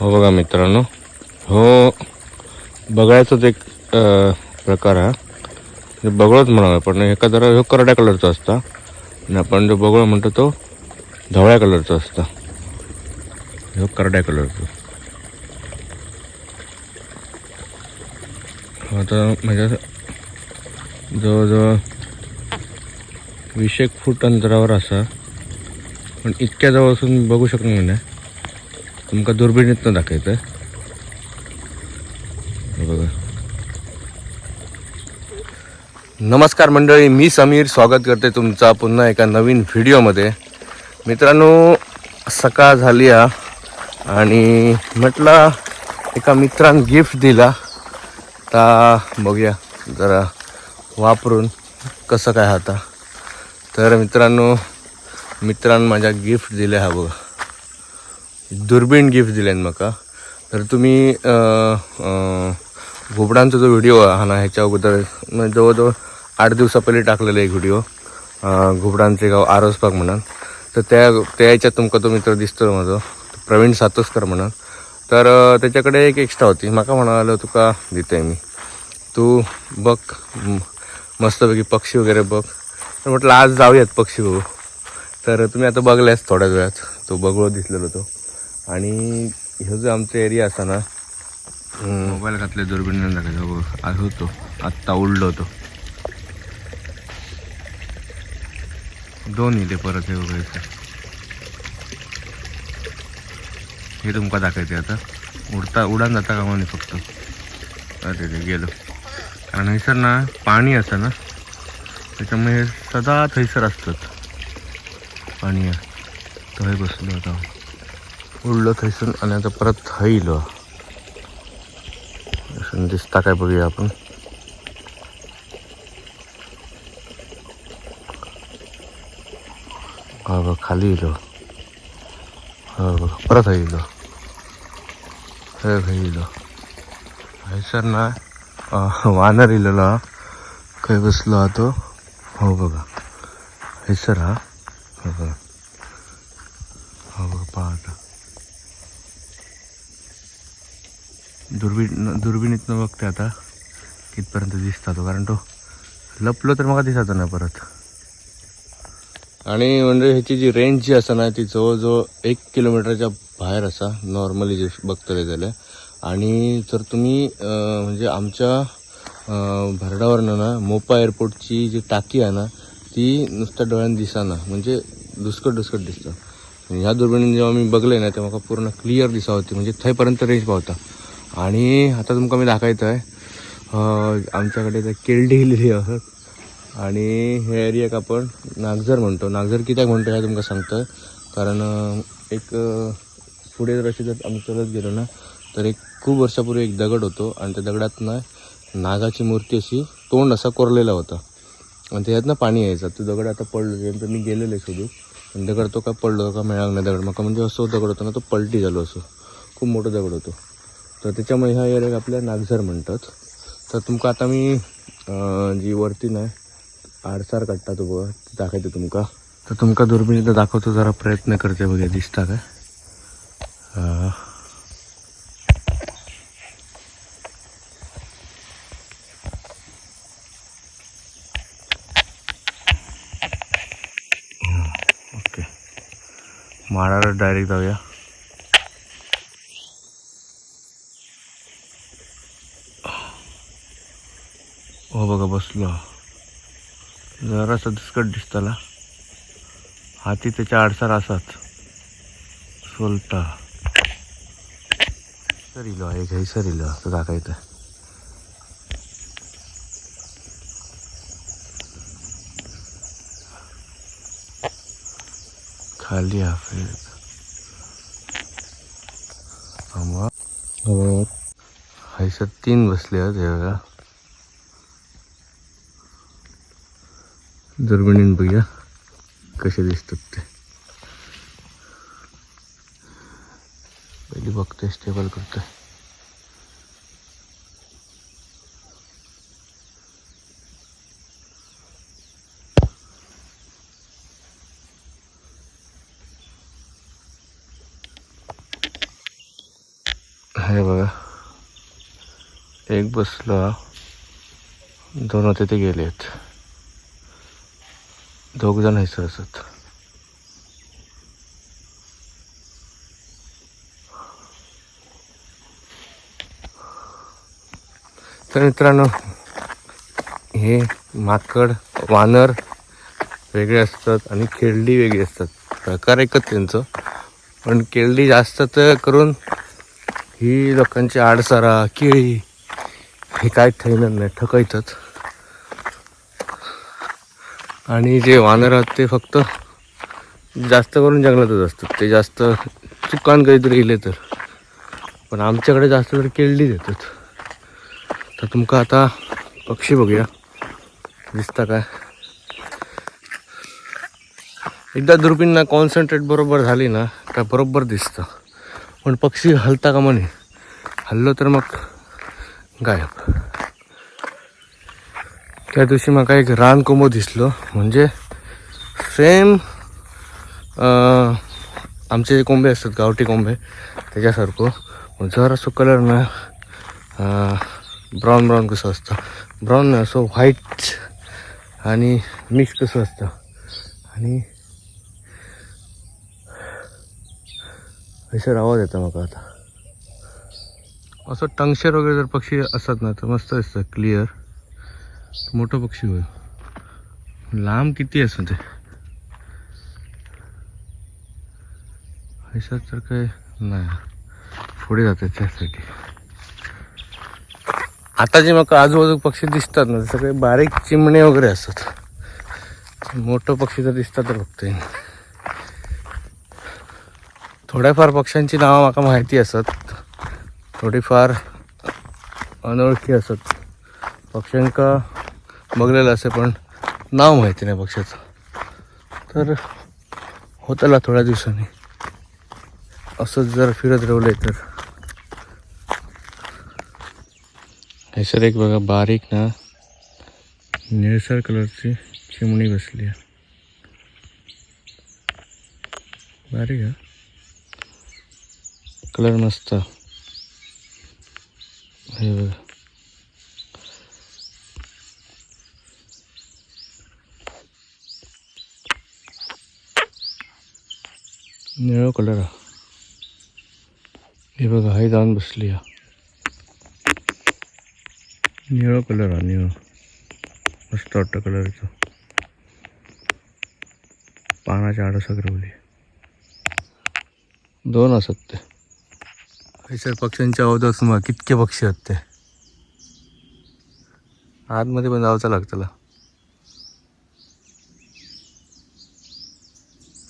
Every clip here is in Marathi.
हो बघा मित्रांनो. हो बघायचाच एक प्रकार हा. हे बगळच म्हणावं पण एका जरा ह्यो करड्या कलरचा असता. आणि आपण जो बगळ म्हणतो तो धवळ्या कलरचा असता. ह्यो करड्या कलरचा. आता म्हणजे जवळजवळ वीस एक फूट अंतरावर असा. पण इतक्या जवळ असून बघू शकणार नाही. तुमका दुर्बिणीतनं दाखवायचं बघा. नमस्कार मंडळी मी समीर. स्वागत करते तुमचा पुन्हा एका नवीन व्हिडिओमध्ये. मित्रांनो सकाळ झाली हा. आणि म्हटलं एका मित्रानं गिफ्ट दिला. ता बघूया जरा वापरून कसं काय आता. तर मित्रांनो मित्रान माझ्या गिफ्ट दिले हा बघा. दुर्बीण गिफ्ट दिल्यान म्हाका तर तुम्ही अं, जो व्हिडिओ हा ना ह्याच्या अगोदर म्हणजे जवळजवळ आठ दिवसा पहिले टाकलेला एक व्हिडिओ घुबडांचे गाव आरोसपाक म्हणून. तर त्या त्या याच्यात तुमका तो मित्र दिसतो माझो प्रवीण सातोसकर म्हणून. तर त्याच्याकडे एक एक्स्ट्रा होती. म्हाका म्हणालो तुका दिते मी. तू बघ मस्तपैकी पक्षी वगैरे बघ. तर म्हटलं आज जाऊयात पक्षी बघू. तर तुम्ही आता बघल्यास थोड्याच वेळात. तो बघलो दिसलेलो तो. आणि ह्यो जो आमचा एरिया असा ना मोबाईल घातले दुर्बिण दाखवायचं हो, होतो. आत्ता उडलो होतो. दोन इथे परत हे बघायचं हे तुमका दाखवायचे आता. उडता उडान जाता का म्हणे फक्त? अरे रे गेलो. कारण हैसर ना पाणी असं ना त्याच्यामुळे सदा थैसर असतात. पाणी आहे. थंय बसलो आता. उडलं थैसून आणि आता परत थैलो. दिसता काय बघूया आपण. हा बघ खाली येलो हा बघ परत येईल. येईल. हैसर ना वानर इलेलो काय बसलो हा तो? हो बघा. हैसर हा. हो बघा. हो बघा पहा दुर्बीण दुर्बिणीतनं बघते आता कितपर्यंत दिसता तो कारण तो लपलो तर मग दिसत ना परत. आणि म्हणजे ह्याची जी रेंज जी असा ना ती जवळजवळ एक किलोमीटरच्या बाहेर असा नॉर्मली जे बघतले जाल्यार आणि जर तुम्ही म्हणजे आमच्या अं, भरडावरनं ना मोपा एअरपोर्टची जी टाकी आहे ना ती नुसत्या डोळ्यानं दिसाना म्हणजे दुसकट दुसकट दिसतं. ह्या दुर्बिणीने जेव्हा मी बघले ना तेव्हा म्हाका पूर्ण क्लिअर दिसा होती म्हणजे थंयपर्यंत रेंज पावता आणि आता तुमका मी दाखवायचं आहे आमच्याकडे आमच्याकडे त्या केळडी हिलेली असत आणि हे एरियाक आपण नागझर म्हणतो. नागझर कित्याक म्हणतो हे तुमकां सांगतो कारण एक पुढे जर अशी जर आम्ही चलत गेलो ना तर एक खूप वर्षापूर्वी एक दगड होतो. आणि त्या दगडात ना नागाची मूर्ती अशी तोंड असा कोरलेला होता. आणि त्याच्यातनं पाणी यायचं. तो दगड आता पडलो. त्यानंतर मी गेलेलो आहे शोधू पण दगड तो काय पडलो का मिळाला नाही दगड. मका म्हणजे असं दगड होता ना तो पलटी झालो असं. खूप मोठं दगड होतो. तर त्याच्यामुळे ह्या एरियाक आपल्या नागझर म्हणतात. तर तुमकां आता मी जी वरती नाही आडसार काढता तो बघा दाखयता दाखवते तुमका. तर तुमका दुर्बिणीला दाखवतो जरा प्रयत्न करते बघा दिसता काय? ओके. माळाला डायरेक्ट जाऊया हो बघा बसलो. जरासा दिसकट दिसताला हाती त्याच्या आडसार असाच. सोलटा. सरिलो एक हे सरिलो. असं इथं. खाली आहे हो तीन बसले आहेत हे बघा. दुर्बिणीन बघूया कसे दिसतात ते? पहिली बघतोय स्टेबल करतोय. हे बघा एक बसला दोन तिथे गेले गेलेत. दोघ जण हैसर असत तर मित्रांनो हे माकड वानर वेगळे असतात आणि खेळडी वेगळी असतात. प्रकार एकच त्यांचं. पण केळडी जास्त तर करून ही लोकांची आडसारा केळी हे काय ठेवणार नाही ठकायतात आणि जे वानर आहेत ते फक्त जास्त करून जंगलातच असतात. ते जास्त चुकान काहीतरी इले तर. पण आमच्याकडे जास्त तर केळडी देतात. तर तुमका आता पक्षी बघूया. दिसता काय? एकदा दुर्बीण कॉन्सन्ट्रेट बरोबर झाली ना का बरोबर दिसतं. पण पक्षी हलता का म्हणे? हल्लो तर मग गायब. त्या दिवशी म्हाका एक रान कोंबो दिसलो. म्हणजे सेम आमचे जे कोंबे असतात गावठी कोंबे त्याच्यासारखं. जर असं कलर ना ब्राऊन ब्राऊन कसं असतं. ब्राऊन नाही असं व्हाईट आणि मिक्स कसं असतं. आणि हैसर आवाज येतो मग आता. असं टंगशेर वगैरे जर पक्षी असतात ना तर मस्त दिसतं क्लिअर मोठं पक्षी होय. लांब किती असं ते हैसर तर काय नाही. पुढे जाते त्यासाठी. आता जे मग आजूबाजू पक्षी दिसतात ना सगळे बारीक चिमणे वगैरे असतात. मोठं पक्षी तर दिसतात तर फक्त. थोड्याफार पक्ष्यांची नावं माका माहिती असत. थोडीफार अनोळखी असत. पक्ष्यांका बघलेलं असे पण नाव माहिती नाही पक्ष्याचं तर होतला थोड्या दिवसांनी. असंच जर फिरत राहिले तर. हे सर एक बघा बारीक ना निळसर कलरची चिमणी बसली आहे. बारीक हा कलर मस्त. हे बघा. निळो कलर हे बघा हाय जाऊन बसली हा निळो कलर हा निळो मस्त वाटतं कलरचं पानाच्या आड सगळवली दोन असत ते हैसर पक्ष्यांच्या अवधास मग कितके पक्षी आहेत ते आतमध्ये पण जावचं लागतं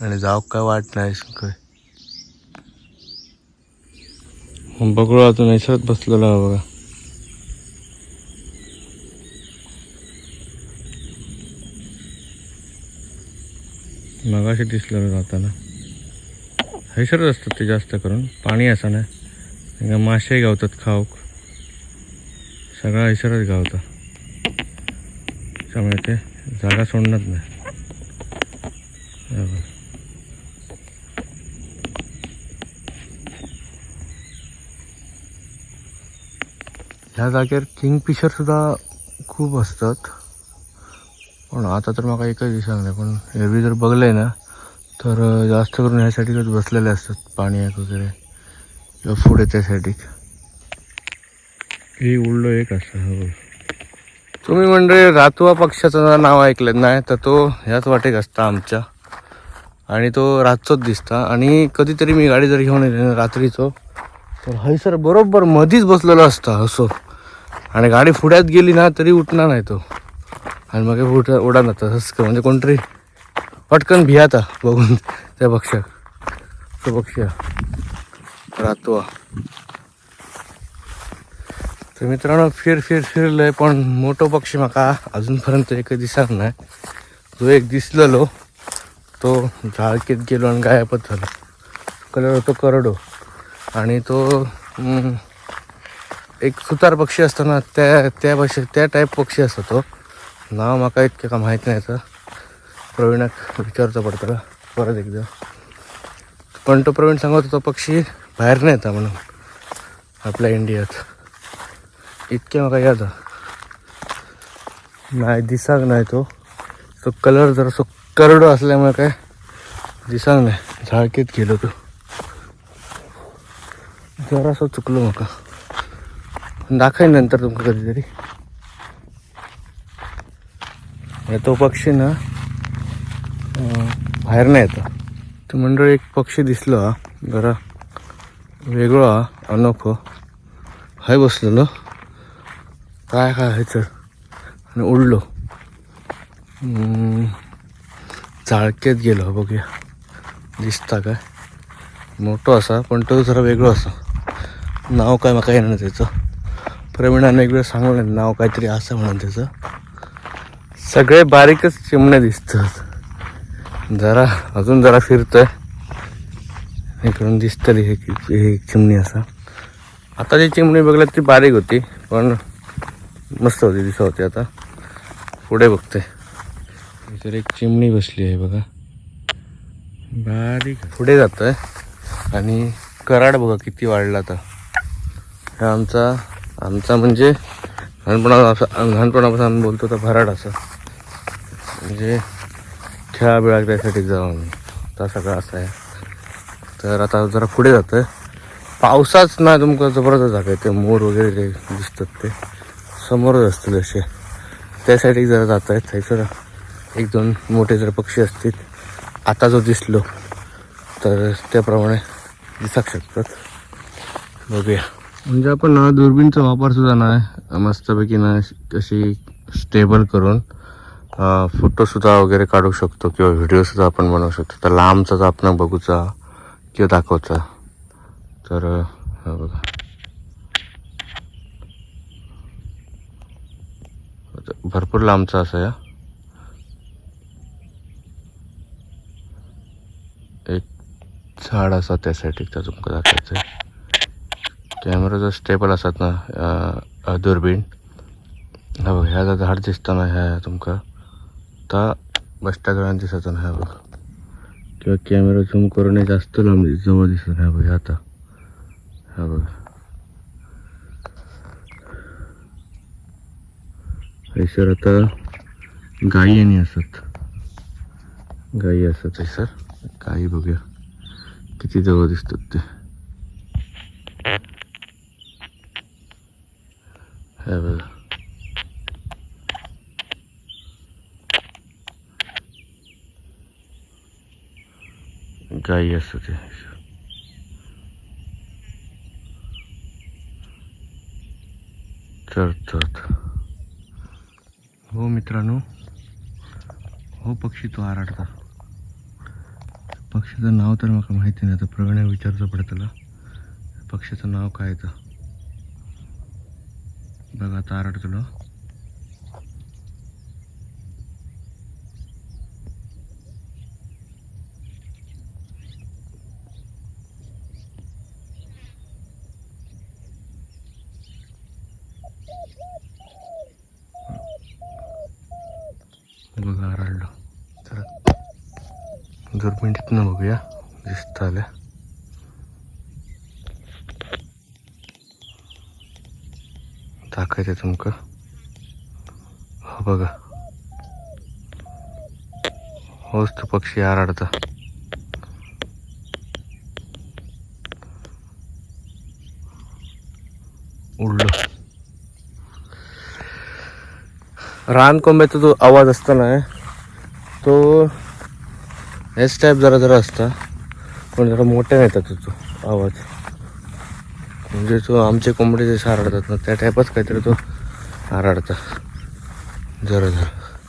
आणि जाऊ काय वाट नाही काय बघू अजून ऐसरत बसलेला हा बघा. मगाशी दिसलं जाताना हैसरच असतात ते जास्त करून. पाणी असं नाही. हिंगा मासे गावतात खाऊक. सगळा हैसरच गावता. त्यामुळे ते जागा सोडणार नाही. ह्या जागेवर किंगफिशर सुद्धा खूप असतात. पण आता तर मला एकच दिसणार नाही पण एरवी जर बघले ना तर जास्त करून ह्यासाठीच बसलेले असतात पाण्यात वगैरे. किंवा पुढे त्यासाठी. हे उडलो एक असं हो. तुम्ही म्हणजे रातवा पक्षाचं नाव ऐकलं नाही तर तो ह्याच वाटेक असता आमच्या. आणि तो रातचोच दिसता. आणि कधीतरी मी गाडी जर घेऊन येते ना रात्रीचो तर हैसर बरोबर मधीच बसलेला असता असो. आणि गाडी फुड्यात गेली ना तरी उठणार नाही तो. आणि मग उठ उडा ना तसंच म्हणजे कोणतरी पटकन भियाता बघून. त्या पक्षाक. तो पक्षी रातवा. तर मित्रांनो फिर फिर फिरलंय पण मोठो पक्षी माका अजूनपर्यंत एक दिसत नाही. जो एक दिसलेलो तो झाळकीत गेलो आणि गायबच झालो. कलर होतो करडो. आणि तो एक सुतार पक्षी असतो ना त्या त्या भाषे त्या टाईप पक्षी असतो. तो नाव माका इतकं का माहीत नाही तर प्रवीणाक विचारचं पडतं परत एकदा. पण तो प्रवीण सांगत होता पक्षी बाहेर नाही येता म्हणून. आपल्या इंडियात इतके म्हाका याद. नाही दिसाक नाही तो. तो कलर जरासो करडो असल्यामुळे काय? दिसाक नाही. झाळकेत गेलो तो. जरासो चुकलो म्हाका दाखवेन नंतर तुमका कधीतरी तो पक्षी ना बाहेर नाही येतो. तो मंडळी एक पक्षी दिसलो हा जरा वेगळो हा अनोखो. हाय बसलेलो. काय काय आहे आणि उडलो. चाळक्यात गेलो बघूया. दिसता काय? मोठो असा पण तो जरा वेगळो असा. नाव काय म्हाका येणार त्याचं. प्रवीणाने एक वेळ सांगलं नाव काहीतरी असं म्हणून त्याचं. सगळे बारीकच चिमणे दिसतात. जरा अजून जरा फिरतोय. इकडून दिसतली हे हे चिमणी असा. आता जी चिमणी बघल्यात ती बारीक होती पण मस्त होती दिसत होती आता. पुढे बघते तर एक चिमणी बसली आहे बघा. बारीक. पुढे जात आहे आणि कराड बघा किती वाढला आता. हा आमचा आमचा म्हणजे लहानपणापासून लहानपणापासून आम्ही बोलतो तर भराड असं. म्हणजे खेळा बिळा त्यासाठी जाऊ आम्ही तर सगळं असं आहे. तर आता जरा पुढे जातं आहे पावसाच ना तुमका जबरदस्त जागा ते मोर वगैरे ते दिसतात ते. समोरच असतील असे. त्यासाठी जरा जात आहेत थंयसर एक दोन मोठे जर पक्षी असतील आता जो दिसलो तर त्याप्रमाणे दिसू शकतात. बघूया. म्हणजे आपण ना दुर्बीणचा वापर सुद्धा ना मस्तपैकी ना अशी स्टेबल करून फोटोसुद्धा वगैरे काढू शकतो किंवा व्हिडिओसुद्धा आपण बनवू शकतो. तर लांबचाच आपण बघूचा किंवा दाखवचा. तर बघा. भरपूर लांबचा असा या. एक झाड असा त्या तर तुमका दाखवायचं आहे कॅमेरा जो स्टेबल असतात ना दुर्बीण हा बघ ह्या जर झाड दिसताना ह्या तुमका आता बसच्या जवळ दिसत ना ह्या बघ. किंवा कॅमेरा झूम करून जास्त लांब जवळ दिसत ह्या बघ आता. हा बघ. सर आता गायी आणि असत. गायी असत सर. गायी बघूया. किती जवळ दिसतात ते. हे बघा गाई असतं ते चढतात हो मित्रांनो हो पक्षी तो आराडता. पक्षीचं नाव तर मला माहिती नाही आता प्रवीणा विचारचं पडतं त्याला नाव काय तर? बघा आता आराडतो बघा आराडलं तर दुर्बिणीतनं बघूया दिसतं आल्या दाखवते तुमका हो बघा. होच तो पक्षी आराडता. उडलो. रानकोंब्याचा जो आवाज असताना तो हेच टाईप जरा जरा असता पण जरा मोठ्या येतात तो आवाज. म्हणजे तो आमचे कोंबडे जसे आरडतात ना त्या टाईपच काहीतरी तो आरडता जरा जरा.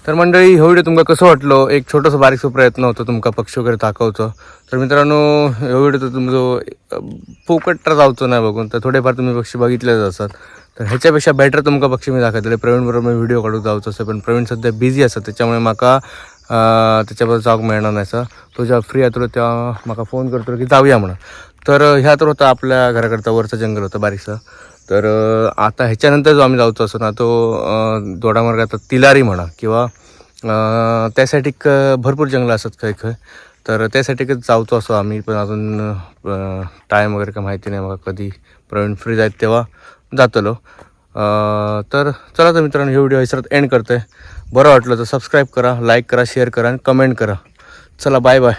तर मंडळी हो व्हिडिओ तुमका कसं वाटलो? एक छोटंसं बारीकसं प्रयत्न होतो तुमका पक्षी वगैरे दाखवतो. तर मित्रांनो हो व्हिडिओ तर तुमचो फुकट्टा जावचो नाही बघून. तर थोडेफार तुम्ही पक्षी बघितलेच असतात तर ह्याच्यापेक्षा बेटर तुमका पक्षी मी दाखवतले प्रवीण बरोबर मी व्हिडिओ काढूक जावचो असं पण प्रवीण सध्या बिझी असतात त्याच्यामुळे म्हाका अं, त्याच्याबद्दल मेळना मिळणार नाही सर तो जेव्हा फ्री येतो तेव्हा म्हाका फोन करतो की जाऊया म्हणून. तर ह्या तर होता आपल्या घराकडचा वरचं जंगल होतं बारीकसं. तर आता ह्याच्यानंतर जो आम्ही जाऊचो असतो ना तो दोडामार्गाचा तिलारी म्हणा किंवा त्यासाठी क भरपूर जंगलं असतात खंय खंय तर त्यासाठी कधी जाऊचो असो आम्ही पण अजून टाईम वगैरे काय माहिती नाही मला कधी प्रवीण फ्री जायत तेव्हा जातलो. तर चला तर मित्रांनो हे व्हिडिओ हैसरात एंड करतोय. बरं वाटलं तर सबस्क्राईब करा लाईक करा शेअर करा आणि कमेंट करा. चला बाय बाय